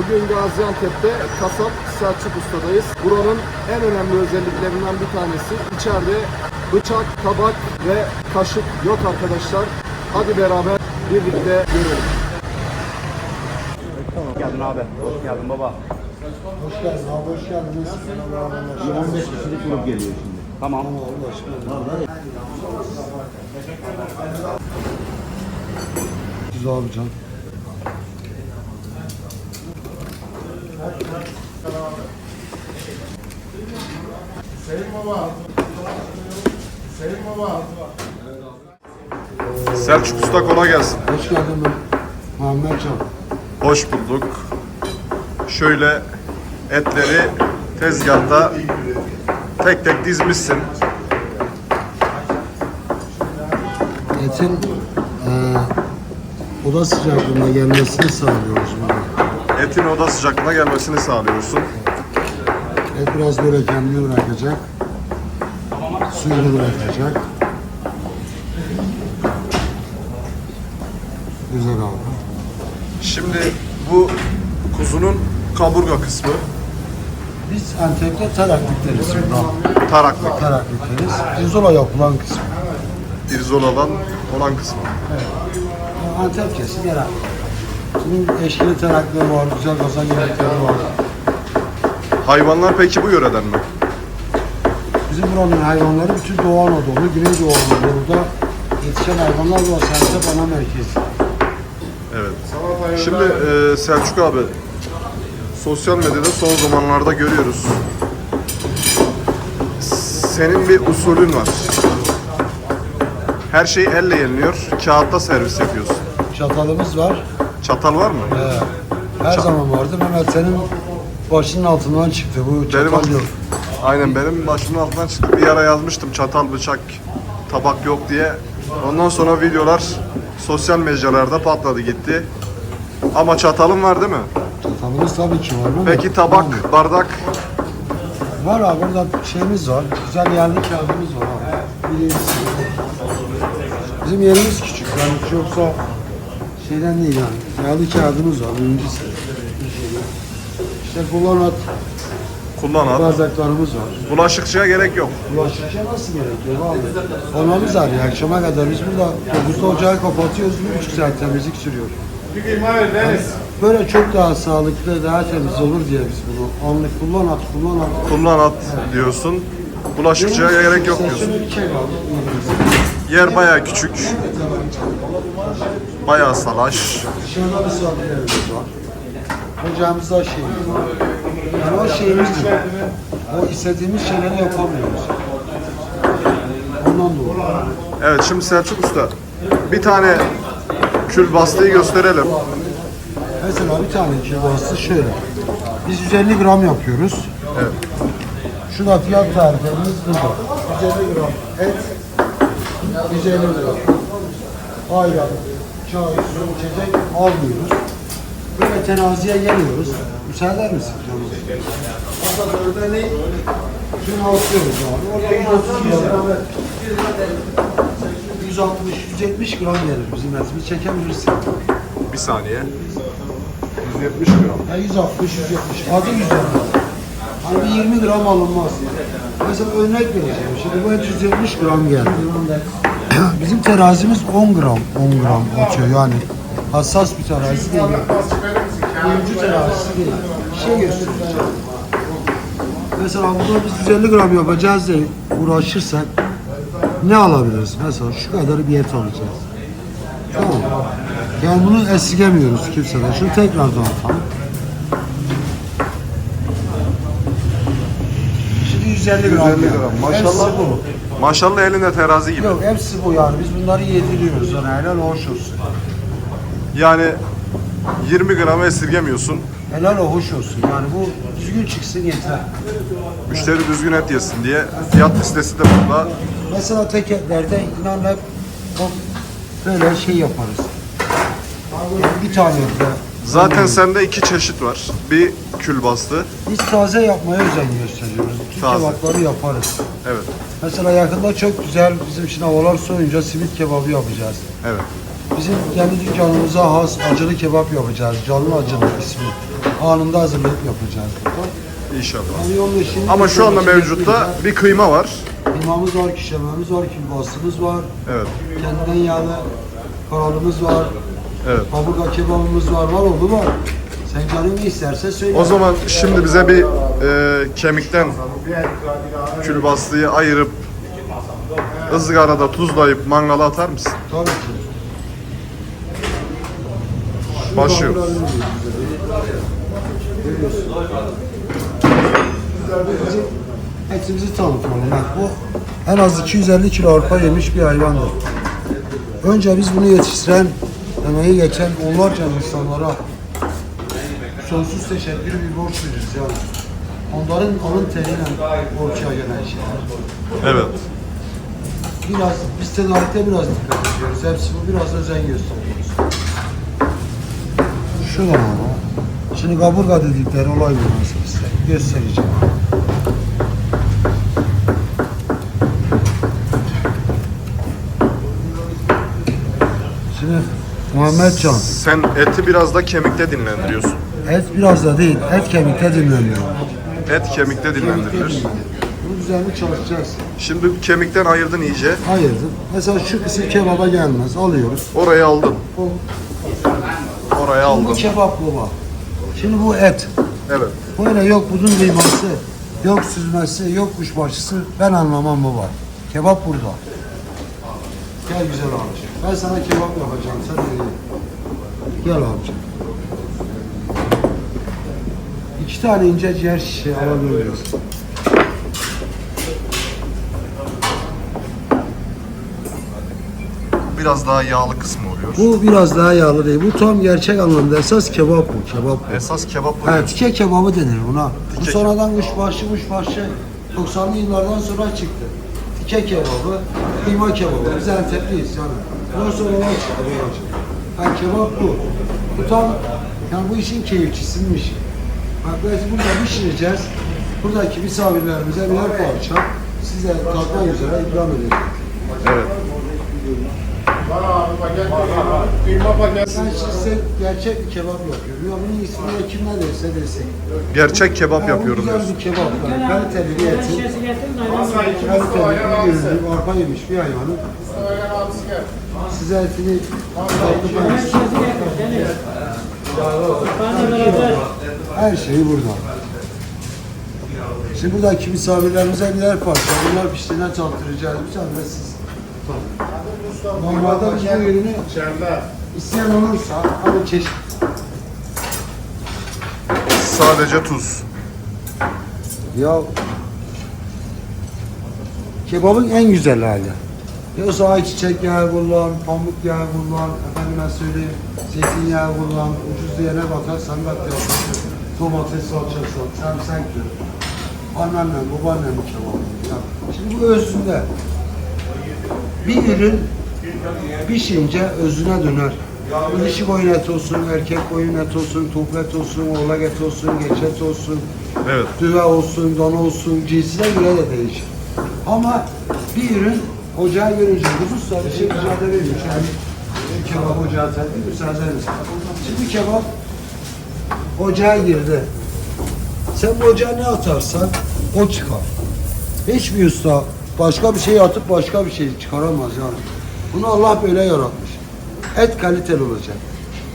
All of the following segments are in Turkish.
Bugün Gaziantep'te kasap Selçuk Usta'dayız. Buranın en önemli özelliklerinden bir tanesi içeride bıçak, tabak ve kaşık yok arkadaşlar. Hadi beraber birlikte görelim. Hoş geldin abi. Hoş geldin baba. Hoş geldin abi, hoş geldiniz. Bir 15 kişilik grup geliyor şimdi. Tamam. Güzel abi can. Selçuk Usta kolay gelsin. Hoş geldin ben. Muhammed Can. Hoş bulduk. Şöyle etleri tezgahta tek tek dizmişsin. Etin eee oda sıcaklığında gelmesini sağlıyoruz burada. Etin oda sıcaklığına gelmesini sağlıyorsun. Et biraz böyle kendini bırakacak. Suyunu bırakacak. Güzel abi. Şimdi bu kuzunun kaburga kısmı Biz Antep'te taraklık deriz buna. taraklık. Taraklık deriz. Pirzola yapılan kısmı. Pirzoladan olan kısmı. Antep kesim genel. Bunun eşkili tarakları var, güzel kazan yemekleri var. Hayvanlar peki bu yöreden mi? Bizim buranın hayvanları bütün Doğu Anadolu, Güneydoğu Anadolu'da yetişen hayvanlar var. Antep ana merkezi. Evet. Şimdi e, Selçuk abi sosyal medyada son zamanlarda görüyoruz. Senin bir usulün var. Her şey elle yeniliyor. Kağıtta servis yapıyorsun. Çatalımız var. Çatal var mı? Ee, her zaman vardı. Mehmet senin başının altından çıktı. Bu çatal Benim yok. Aynen benim başımın altından çıktı. Bir ara yazmıştım çatal, bıçak, tabak yok diye. Ondan sonra videolar sosyal mecralarda patladı gitti. Ama çatalım var değil mi? Çatalımız tabii ki var. Mehmet. Peki tabak, Yani bardak Var abi burada şeyimiz var. Güzel yerli kağıdımız var abi. Bizim yerimiz küçük. Yani yoksa şeyden değil yani. Yerli kağıdımız var birincisi. İşte kullanat kullanat. bardaklarımız var. Bulaşıkçıya gerek yok. Bulaşıkçıya nasıl gerekiyor abi? Olmamız var ya akşama kadar biz burada 9'da ocağı kapatıyoruz, bir buçuk saat temizlik sürüyor. Yani böyle çok daha sağlıklı, daha temiz olur diye biz bunu anlık kullan at, kullan at. Kullanat diyorsun. Bulaşıkçıya gerek yok diyorsun. Bir şey. Yer bayağı küçük. Bayağı salaş. Dışarıda misafirlerimiz var. Şeyimiz var. Yani o şeyimiz yok. O istediğimiz şeyleri yapamıyoruz. Ondan dolayı. Evet şimdi Selçuk Usta bir tane kül bastıyı gösterelim. Mesela bir tane kilobası şöyle. Biz 150 gram yapıyoruz. Evet. Şurada fiyat tariflerimiz burada. 150 gram et, 150 gram ayran, çay, su, içecek almıyoruz. Teraziye geliyoruz. Müsaade misin canım? Orada dörde ne? Şunu atıyoruz abi. Orada 130 gram. 160, 170 gram gelir bizim etimiz. Çekebilirsin. Bir saniye. 170 gram. Ya 160, 170. Adı 150. Hani bir 20 gram alınmaz. Mesela örnek vereceğim. Şimdi bu et 170 gram geldi. Bizim terazimiz 10 gram, 10 gram atıyor yani. Hassas bir terazi değil. Oyuncu terazisi değil. Bir şey göstereceğim. Mesela burada biz 150 gram yapacağız diye uğraşırsak ne alabiliriz? Mesela şu kadar bir et alacağız. Tamam. Yani bunu esirgemiyoruz kimseden. Şunu tekrardan atalım. Şimdi 150 gram. 150 gram. yani. Maşallah Hepsi bu. Maşallah elinde terazi gibi. Yok hepsi bu yani. Biz bunları yediriyoruz. Yani helal hoş olsun. Yani 20 gram esirgemiyorsun. Helal hoş olsun. Yani bu düzgün çıksın yeter. Müşteri düzgün et yesin diye fiyat listesi de burada. Mesela tek etlerde inan hep böyle şey yaparız. Yani bir tane etle. Zaten sende iki çeşit var. Bir kül bastı. Biz taze yapmaya özen gösteriyoruz. Taze. kebapları yaparız. Evet. Mesela yakında çok güzel bizim için havalar soğuyunca simit kebabı yapacağız. Evet. Bizim kendi dükkanımıza has acılı kebap yapacağız. Canlı acılı ismi. anında hazırlayıp yapacağız. İnşallah. Yani 15 20 Ama şu anda mevcutta bir kıyma var. Kıymamız var, kişlememiz var, külbastımız var. Evet. Kendinden yağlı kanalımız var. Evet. Kaburga kebabımız var, var oldu var. Sen canın ne isterse söyle. O zaman şimdi bize bir e, kemikten külbastıyı ayırıp ızgarada tuzlayıp mangala atar mısın? Tabii ki. Bizim etimizi tanıtalım. Bak bu en az 250 kilo arpa yemiş bir hayvandır. Önce biz bunu yetiştiren, emeği geçen onlarca insanlara sonsuz teşekkür bir borç veririz yani. Onların alın teriyle borça gelen şeyler. Evet. Biraz, biz tedarikte biraz dikkat ediyoruz. Hepsi bu biraz özen gösteriyoruz. Şuradan ama. Şimdi kaburga dedikleri olay bu nasıl size göstereceğim. Şimdi Muhammed Can, Sen eti biraz da kemikte dinlendiriyorsun. et biraz da değil, et kemikte dinleniyor. Et kemikte dinlendirilir. Bunu üzerine çalışacağız. Şimdi kemikten ayırdın iyice. Ayırdım. Mesela şu kısım kebaba gelmez. Alıyoruz. Orayı aldın. O, Orayı bu aldın. kebap baba. Şimdi bu et. Evet. Böyle yok budun kıyması, yok süzmesi, yok kuşbaşısı. Ben anlamam baba. Kebap burada. Gel güzel abicim. Ben sana kebap yapacağım. Sen de ye. Gel abicim. İki tane ince ciğer şişe alabiliyoruz. Biraz daha yağlı kısmı oluyor. Bu biraz daha yağlı değil. Bu tam gerçek anlamda esas kebap bu. Kebap bu. Esas kebap bu. Evet, tike kebabı denir buna. Bu Tike sonradan kuşbaşı kuşbaşı 90'lı yıllardan sonra çıktı. Tike kebabı, kıyma kebabı. Biz Antepliyiz yani. Ondan sonra olay çıktı. Ha, kebap bu. Bu tam, yani bu işin keyifçisinin işi. Bak biz burada pişireceğiz. Buradaki misafirlerimize birer parça size tatmak üzere ikram edeceğiz. Evet. Ben size gerçek bir kebap yapıyorum. Ya bunun ismini kim ne derse desin. Gerçek kebap Yani yapıyorum Güzel diyorsun. bir kebap. Yani kaliteli bir etin. Kaliteli bir ürünü, arpa yemiş bir hayvanın. Size etini tatlı Her şeyi burada. Şimdi buradaki misafirlerimize birer parça. Bunlar piştiğinden tattıracağız. Bir tane de siz. Normalde bu ürünü isteyen olursa hani çeşit Sadece tuz. Ya kebabın en güzel hali. Yoksa ayçiçek yağı kullan, pamuk yağı kullan, efendime söyleyeyim, zeytinyağı kullan, ucuz diyene bakarsan bak yaparsın. Domates salçası, sarımsak diyor. Anneannem, babaannem kebabı. Ya. Şimdi bu özünde. Bir ürün pişince özüne döner. Dişi koyun eti olsun, erkek koyun eti olsun, toplu et olsun, oğlak eti olsun, geç eti olsun, Evet. düve olsun, dana olsun, cinsine göre de değişir. Ama bir ürün ocağa görünce hususla bir şey müsaade veriyor. Yani kebap ocağa terdi, müsaade misin? Şimdi kebap ocağa girdi. Sen bu ocağa ne atarsan o çıkar. Hiçbir usta başka bir şey atıp başka bir şey çıkaramaz yani. Bunu Allah böyle yaratmış. Et kaliteli olacak.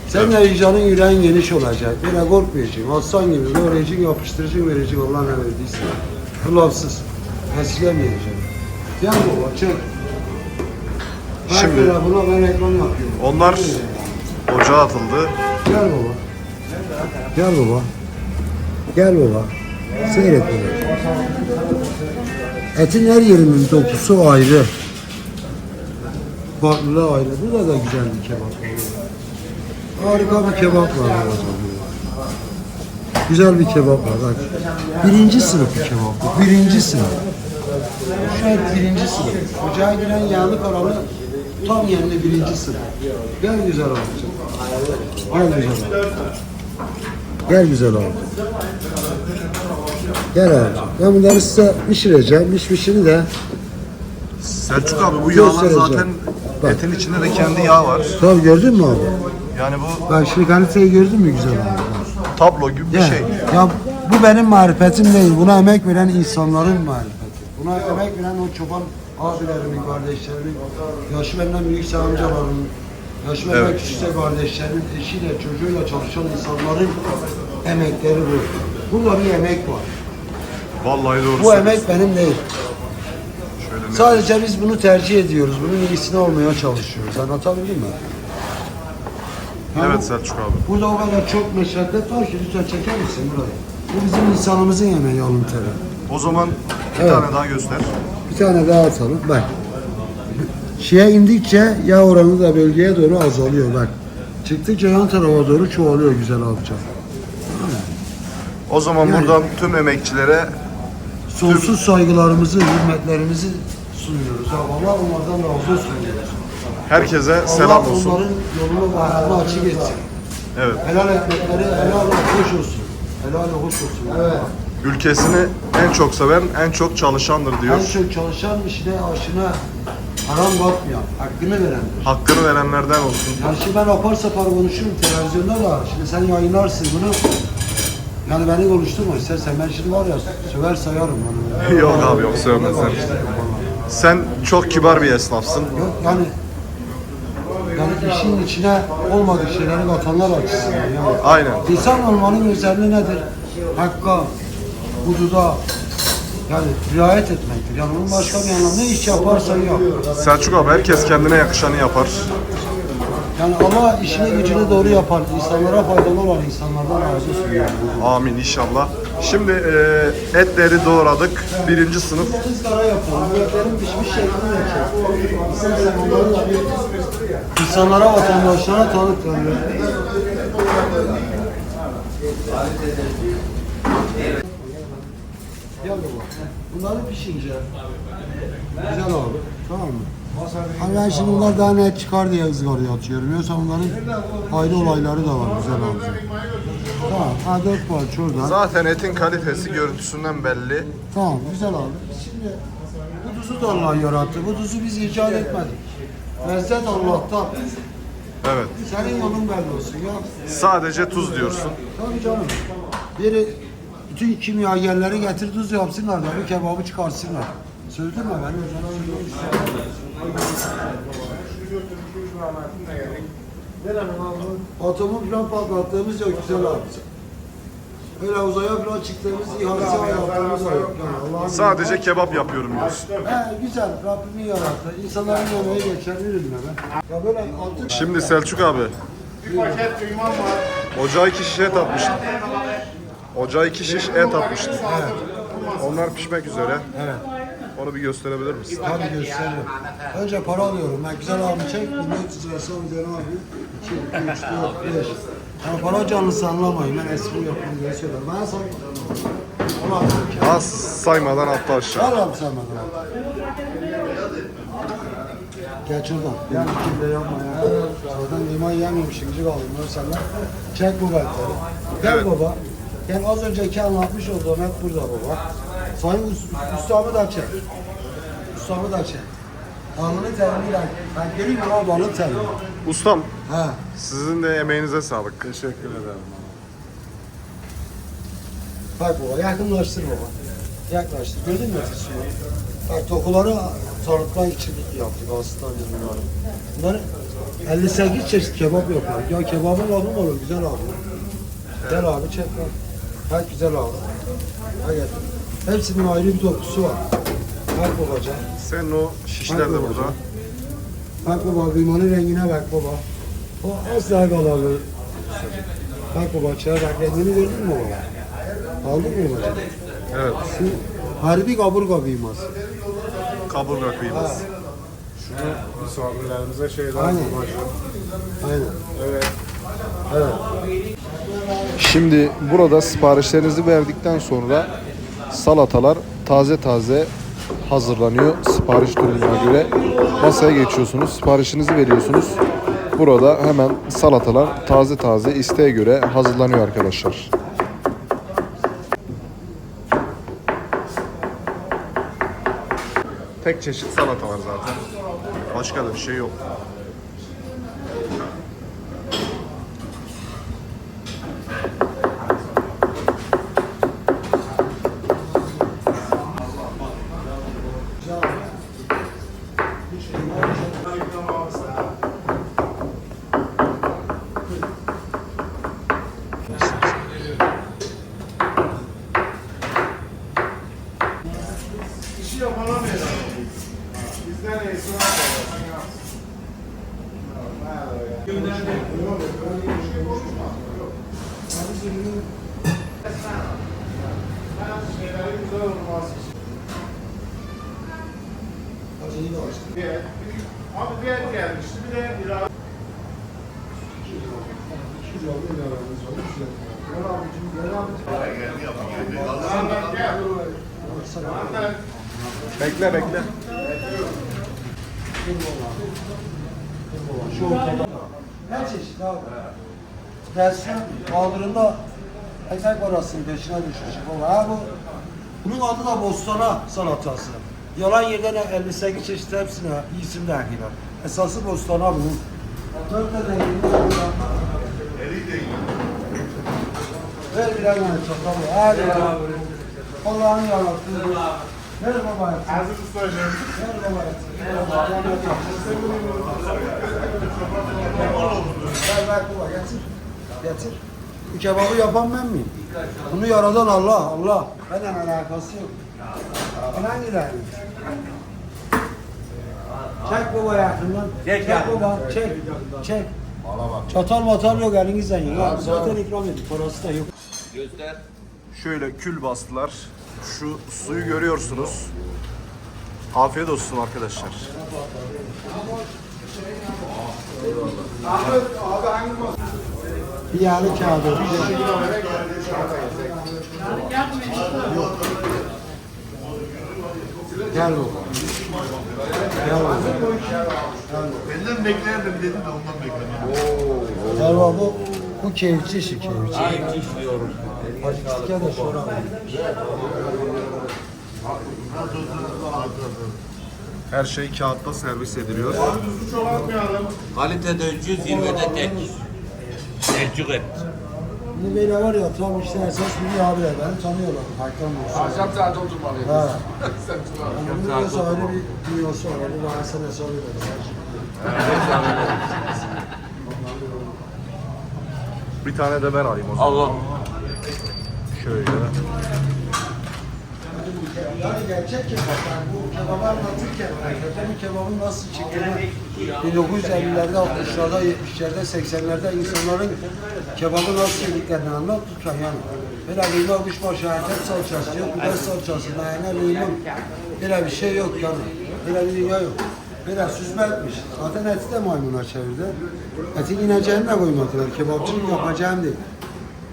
Senin de vicdanın yüreğin geniş olacak. Böyle korkmayacaksın. Aslan gibi doğrayacaksın, yapıştıracaksın, vereceksin Allah ne verdiyse. Kulapsız. Esirgemeyeceksin. Gel baba çek. Ben Şimdi- böyle buna ben reklam yapıyorum. Onlar ocağa atıldı. Gel baba. Gel baba. Gel baba. Seyret baba. Etin her yerinin dokusu ayrı. Farklılığı ayrı. Burada da güzel bir kebap var. Harika bir kebap var burada. Güzel bir kebap var bak. Birinci sınıf bir kebap. Birinci sınıf. Şu et birinci sınıf. Ocağa giren yağlı karalı tam yerinde birinci sınıf. Gel güzel abicim. Gel güzel abi. Gel güzel abi. Gel abi. Ben bunları size pişireceğim. Pişmişini de Selçuk abi bu yağlar Göstereceğim. zaten Bak. etin içinde de kendi yağ var. Tabii gördün mü abi? Yani bu Bak şimdi kaliteyi gördün mü güzel abi? tablo gibi bir şey. Ya bu benim marifetim değil. Buna emek veren insanların marifeti. Buna emek veren o çoban abilerimin, kardeşlerimin, yaşı benden büyükse amcalarımın, yaşı benden Evet. küçükse kardeşlerimin, eşiyle, çocuğuyla çalışan insanların emekleri bu. Burada bir emek var. Vallahi doğru Bu emek benim değil. Şöyle ne- Sadece biz bunu tercih ediyoruz. Bunun iyisini olmaya çalışıyoruz. Anlatabildim mi? Yani Evet Selçuk abi. Burada o kadar çok meşakkatler var ki lütfen çeker misin burayı? Bu bizim insanımızın yemeği alın teri. O zaman bir Evet. tane daha göster. Bir tane daha atalım. Bak. Şeye indikçe yağ oranı da bölgeye doğru azalıyor bak. Çıktıkça yan tarafa doğru çoğalıyor güzel abicam. O zaman buradan tüm emekçilere Sonsuz saygılarımızı, hürmetlerimizi sunuyoruz. Allah onlardan razı olsun diyoruz. herkese Allah selam olsun. onların yolunu ve açık etsin. Evet. Helal ekmekleri helal hoş olsun. Helal hoş olsun. Evet. Ülkesini en çok seven, en çok çalışandır diyor. En çok çalışan işine aşına haram bakmayan, hakkını verendir. Hakkını verenlerden olsun. Yani şimdi ben apar sapar konuşurum televizyonda da, şimdi sen yayınlarsın bunu. Yani beni konuşturma istersen ben şimdi var ya söver sayarım. Yani. Yok abi, yok, sövmez sen. Çok kibar bir esnafsın. Yok yani yani işin içine olmadığı şeyleri katanlar açısından yani. Aynen. İnsan olmanın özelliği nedir? Hakka, hududa yani riayet etmektir. Yani onun başka bir anlamı ne iş yaparsan yap. Selçuk abi herkes kendine yakışanı yapar. Yani Allah işini gücünü doğru yapar. İnsanlara faydalı olan insanlardan razı olsun. Yani. Amin inşallah. Şimdi e, etleri doğradık. Birinci sınıf. Kızlara yapalım. Bu etlerin pişmiş şeklini yapacağız. İstersen onları da bir insanlara, vatandaşlara. Yani. Gel baba. Bunları pişince güzel abi. Tamam mı? Hani şimdi bunlar daha net çıkar diye ızgaraya atıyorum. Yoksa bunların ayrı olayları da var güzel abi. Tamam. Ha dört parça oradan. Zaten etin kalitesi görüntüsünden belli. Tamam güzel abi. Şimdi bu tuzu da Allah yarattı. Bu tuzu biz icat etmedik. Lezzet Allah'tan. Evet. Senin yolun belli olsun ya. Sadece tuz diyorsun. Tabii canım. Biri bütün kimyagerleri getir tuz yapsınlar da bir kebabı çıkarsınlar. Söyledin mi ben? Atomu falan patlattığımız yok güzel abi. Öyle uzaya falan çıktığımız ihalesi yaptığımız yok. Yani Allah'ın Sadece kebap yapıyorum diyorsun. He güzel Rabbimin yarattı. İnsanların yemeği geçer ürünle be. Ya böyle altın Şimdi Selçuk abi. Ocağa iki şiş et atmıştım. Ocağa iki şiş et atmıştım. Onlar pişmek üzere. Evet. Onu bir gösterebilir misin? Tabii gösteririm. Önce para alıyorum. Ben güzel abi çek. 1400 lirası ödeni abi. 2, 3, 4, 5. Yani para canlısı anlamayın. Ben espri yapayım diye söylerim. Ben sana... Az saymadan attı aşağı. Al abi sen bana. Gel şuradan. Gel kimde yapma ya. Zaten liman yemiyorum şimdi kaldım. Bunu senden. Çek bu beltleri. Gel Evet. baba. Gel az önceki anlatmış olduğum hep burada baba. Sayın Us- ustamı da çek. Ustamı da çek. Alnını terini. Ben mi abi alnı terini. Ustam, He. sizin de emeğinize sağlık. Teşekkür ederim. Bak baba yakınlaştır baba. Yaklaştır. Gördün mü suyu? Bak dokuları tanıtmak için yaptık aslında biz bunları. Bunlar 58 çeşit kebap yapıyoruz. Ya kebabın lafı mı olur güzel abi. Gel abi çek lan. Bak güzel abi. Ha gel. Hepsinin ayrı bir dokusu var. Bak babacan. Senin o şişler de burada. Bak baba kıymanın rengine bak baba. O asla kalamıyor. Bak baba çaya bak rengini gördün mü baba? Aldın mı baba? Evet. Şu harbi kaburga kıyması. Kaburga kıyması. Misafirlerimize şeyler Aynen. Aynen. Şimdi burada siparişlerinizi verdikten sonra salatalar taze taze hazırlanıyor. Sipariş durumuna göre masaya geçiyorsunuz. Siparişinizi veriyorsunuz. Burada hemen salatalar taze taze isteğe göre hazırlanıyor arkadaşlar. Tek çeşit salata var zaten. Başka da bir şey yok. which is not Bekle bekle. Şu ortada. Her çeşit abi. Dersin kaldırımda ekmek parasının peşine. Baba ha bu bunun adı da bostana salatası. Yalan yerden 58 çeşit hepsine isim dergiler. Esası. Dört de rengini Ver birer tane çatal. Hadi ya. Allah'ın yarattığı. Ver baba. Aziz Usta'cığım. Ver baba. Ver ver baba getir. Getir. Bu kebabı yapan ben miyim? Bunu yaradan Allah, Allah. Benden alakası yok. Bana gider. Çek baba yakından. Çek, baba, çek. Çek. Çatal matal yok elinizden yiyin. Zaten ikram edin. Parası da yok. Şöyle kül bastılar. Şu suyu görüyorsunuz. Afiyet olsun arkadaşlar. Bir yağlı kağıdı. Gel baba. Benden beklerdim dedi de ondan beklemedim. Gel baba bu, bu keyifçi işi keyifçi. Keyifçi işliyorum. Acıktıkça da sonra. Her şey kağıtta servis ediliyor. Kalitede ucuz, zirvede tek. Selçuk et. Bu böyle var ya tam işte esas bir abiler beni tanıyorlar. Hakan olsun. Akşam saat oturmalıyız. Ha. Yani bunun bir dünyası var. Bu bana sen hesap eder. Bir tane de ben alayım o zaman. Allah. Şöyle. Yani gerçek kebap. Yani bu kebabı anlatırken Erkeklerin kebabın nasıl çıktığını 1950'lerde, 60'larda, 70'lerde, 80'lerde insanların kebabı nasıl yediklerini anlat lütfen yani. Böyle kıyma kuşbaşı, erkek salçası yok, biber salçası, nane, limon. Böyle bir şey yok yani. Böyle bir dünya yok. Böyle süzme etmiş. Zaten eti de maymuna çevirdi. Etin ineceğini de koymadılar. Kebapçının yapacağım değil.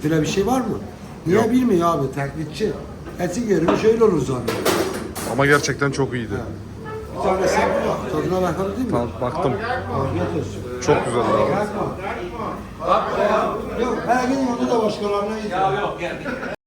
Böyle bir şey var mı? Niye bilmiyor abi taklitçi. Eti görmüş öyle olur zannediyor. Ama gerçekten çok iyiydi. Bir tanesi tadına bakalım değil mi? Baktım. Afiyet olsun. Çok güzel abi. Yok, her gün orada da başkalarına gidiyor.